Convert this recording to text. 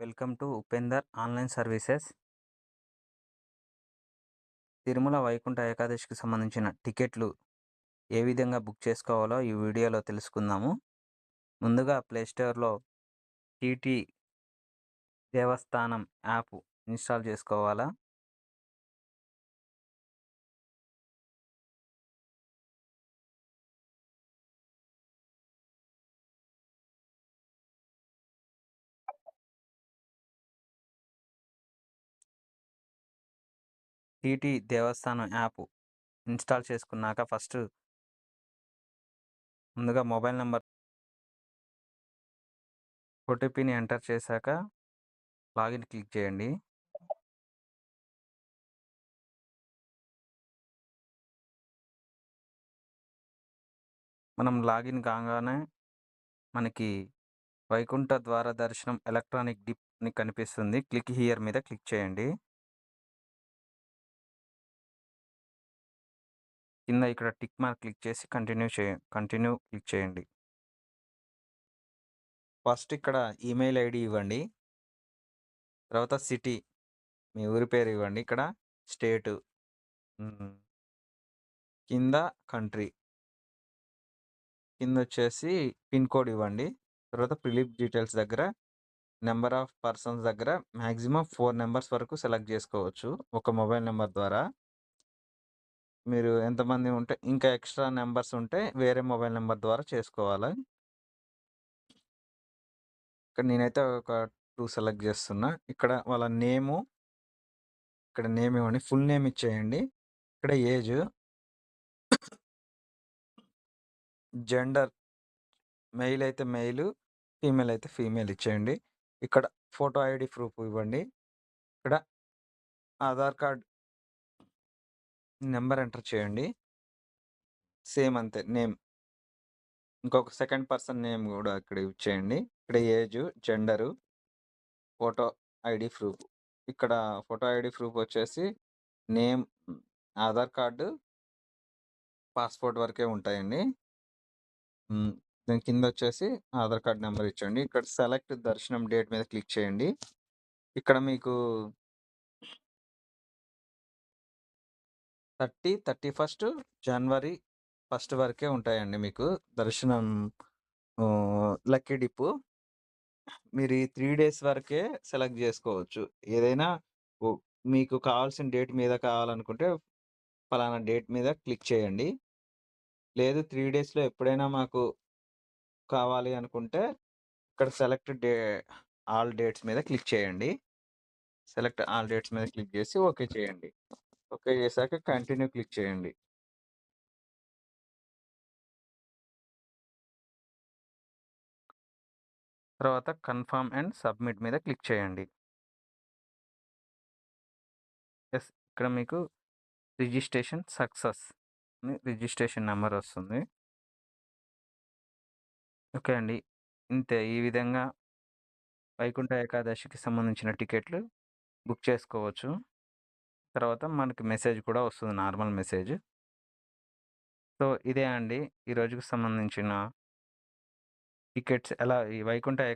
Welcome to Upender online services. Tirumala Vaikuntha ఏకాదశికి సంబంధించిన టికెట్లు ఏ విధంగా బుక్ చేసుకోవాలో ఈ వీడియోలో తెలుసుకుందాము. ముందుగా ప్లేస్టోర్లో టీటీ దేవస్థానం యాప్ ఇన్స్టాల్ చేసుకోవాలా? టీటీ దేవస్థానం యాప్ ఇన్స్టాల్ చేసుకున్నాక ఫస్ట్ ముందుగా మొబైల్ నెంబర్ ఓటీపీని ఎంటర్ చేశాక లాగిన్ క్లిక్ చేయండి. మనం లాగిన్ కాగానే మనకి వైకుంఠ ద్వార దర్శనం ఎలక్ట్రానిక్ డిప్ అని కనిపిస్తుంది. క్లిక్ హియర్ మీద క్లిక్ చేయండి. కింద ఇక్కడ టిక్ మార్క్ క్లిక్ చేసి కంటిన్యూ చే కంటిన్యూ క్లిక్ చేయండి. ఫస్ట్ ఇక్కడ ఈమెయిల్ ఐడి ఇవ్వండి. తర్వాత సిటీ మీ ఊరి పేరు ఇవ్వండి ఇక్కడ స్టేటు కింద కంట్రీ. కింద వచ్చేసి పిన్ కోడ్ ఇవ్వండి. తర్వాత ప్రిలిప్ డీటెయిల్స్ దగ్గర నెంబర్ ఆఫ్ పర్సన్స్ దగ్గర మ్యాక్సిమం ఫోర్ నెంబర్స్ వరకు సెలెక్ట్ చేసుకోవచ్చు ఒక మొబైల్ నెంబర్ ద్వారా. మీరు ఎంతమంది ఉంటే ఇంకా ఎక్స్ట్రా నెంబర్స్ ఉంటే వేరే మొబైల్ నెంబర్ ద్వారా చేసుకోవాలి? ఇక్కడ నేనైతే ఒక టూ సెలెక్ట్ చేస్తున్నా. ఇక్కడ వాళ్ళ నేము ఇక్కడ నేమ్ ఇవ్వండి. ఫుల్ నేమ్ ఇచ్చేయండి. ఇక్కడ ఏజ్ జెండర్ మెయిల్ అయితే మెయిల్ ఫీమేల్ అయితే ఫీమేల్ ఇచ్చేయండి. ఇక్కడ ఫోటో ఐడి ప్రూఫ్ ఇవ్వండి. ఇక్కడ ఆధార్ కార్డ్ నెంబర్ ఎంటర్ చేయండి. సేమ్ అంతే. నేమ్. ఇంకొక సెకండ్ పర్సన్ నేమ్ కూడా ఇక్కడ ఇచ్చేయండి. ఇక్కడ age gender photo ID proof. ఇక్కడ ఫోటో ఐడి ప్రూఫ్ వచ్చేసి నేమ్ ఆధార్ కార్డు పాస్పోర్ట్ వరకే ఉంటాయండి. దాని కింద వచ్చేసి ఆధార్ కార్డ్ నెంబర్ ఇచ్చండి ఇక్కడ సెలెక్ట్ దర్శనం డేట్ మీద క్లిక్ చేయండి. ఇక్కడ మీకు thirty thirty first January first వరకే ఉంటాయండి మీకు దర్శనం. Lucky dip. మీరు ఈ త్రీ డేస్ వరకే సెలెక్ట్ చేసుకోవచ్చు. ఏదైనా మీకు కావాల్సిన డేట్ మీద కావాలనుకుంటే ఫలానా డేట్ మీద క్లిక్ చేయండి. లేదు త్రీ డేస్లో ఎప్పుడైనా మాకు కావాలి అనుకుంటే ఇక్కడ సెలెక్ట్ డే ఆల్ డేట్స్ మీద క్లిక్ చేయండి. సెలెక్ట్ ఆల్ డేట్స్ మీద క్లిక్ చేసి ఓకే చేయండి. ఓకే. చేశాక కంటిన్యూ క్లిక్ చేయండి. తర్వాత కన్ఫర్మ్ అండ్ సబ్మిట్ మీద క్లిక్ చేయండి. ఎస్ ఇక్కడ మీకు రిజిస్ట్రేషన్ సక్సెస్ అని రిజిస్ట్రేషన్ నెంబర్ వస్తుంది. ఓకే అండి. ఇంతే ఈ విధంగా వైకుంఠ ఏకాదశికి సంబంధించిన టికెట్లు బుక్ చేసుకోవచ్చు. తర్వాత మనకి మెసేజ్ కూడా వస్తుంది. Normal message. సో ఇదే అండి. ఈ సంబంధించిన టికెట్స్ ఎలా ఈ వైకుంఠ ఏకా